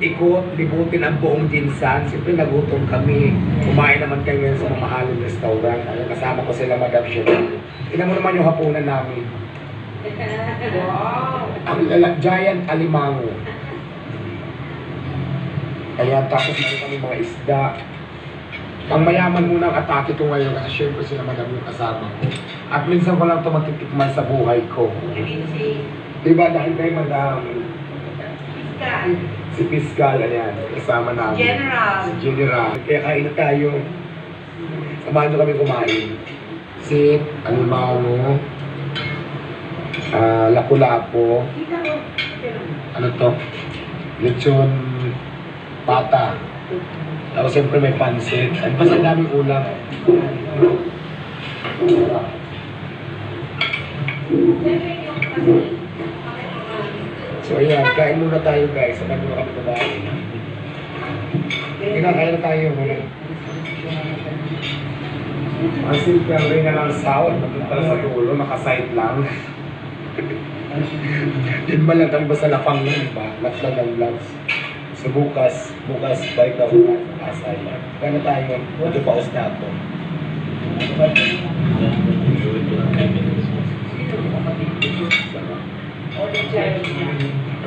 ikot, libutin ang buong Jinsan. Siyempre nagutom kami. Kumain naman kayo ngayon sa mamahaling restaurant. Ayun, kasama ko sila Madam Cheryl. Tingnan mo naman yung hapunan namin. Ang lala- giant alimango. Ayan, tapos meron kami mga isda. Pang mayaman muna ang atake ko ngayon kasi syempre sila madami yung kasama ko. At minsan ko lang ito matitikman sa buhay ko. Diba dahil kay madam, si Fiscal, ayan, kasama namin. General. Si General. Kaya kain na tayo. Samahan nyo kami kumain. Sit, alimango, ah, lapu-lapo, ano to? Lechon pata. Tapos siyempre may pansit. At basta ang daming ulam. So ayan, kain muna tayo guys. Samahan nyo kami kumain. Kinakain na tayo muna. Ang simple rin na lang sound. Napunta sa dulo, nakaside lang. Yun ba lang ang basta lapang nun ba? Laps lang ang laps. So bukas, bukas, balik na ako sa Pasay. Kaya na tayo, ito paus na ako.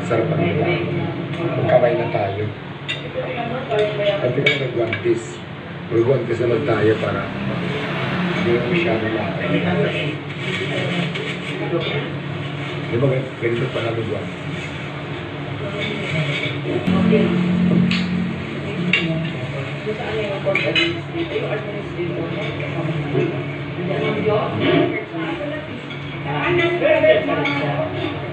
Masarap pa rin. Magkamay na tayo. Pati ka nag-guantis. Mag-guantis naman tayo para hindi mo masyado lakay. Di ba ganito pa nag-guantis? Masarap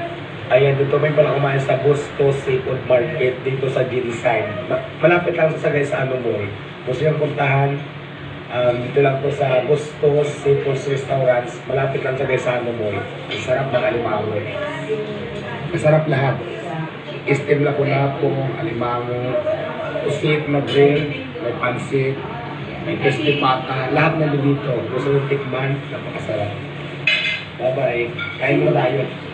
Ayan, dito may pala kumain sa Gusto Seafood Market dito sa. Ma- Malapit lang sa Sagay sa ano mall. Gusto yung puntahan, um, dito lang po sa Gusto Seafood Restaurants. Malapit lang sa Gaisano Mall. Ang sarap ng alimango. Masarap lahat. Istim na po alimango, usit na grill, may pansit, may crispy pata, lahat na dito. Gusto yung tikman, napakasarap. Bye-bye. Kain mo tayo.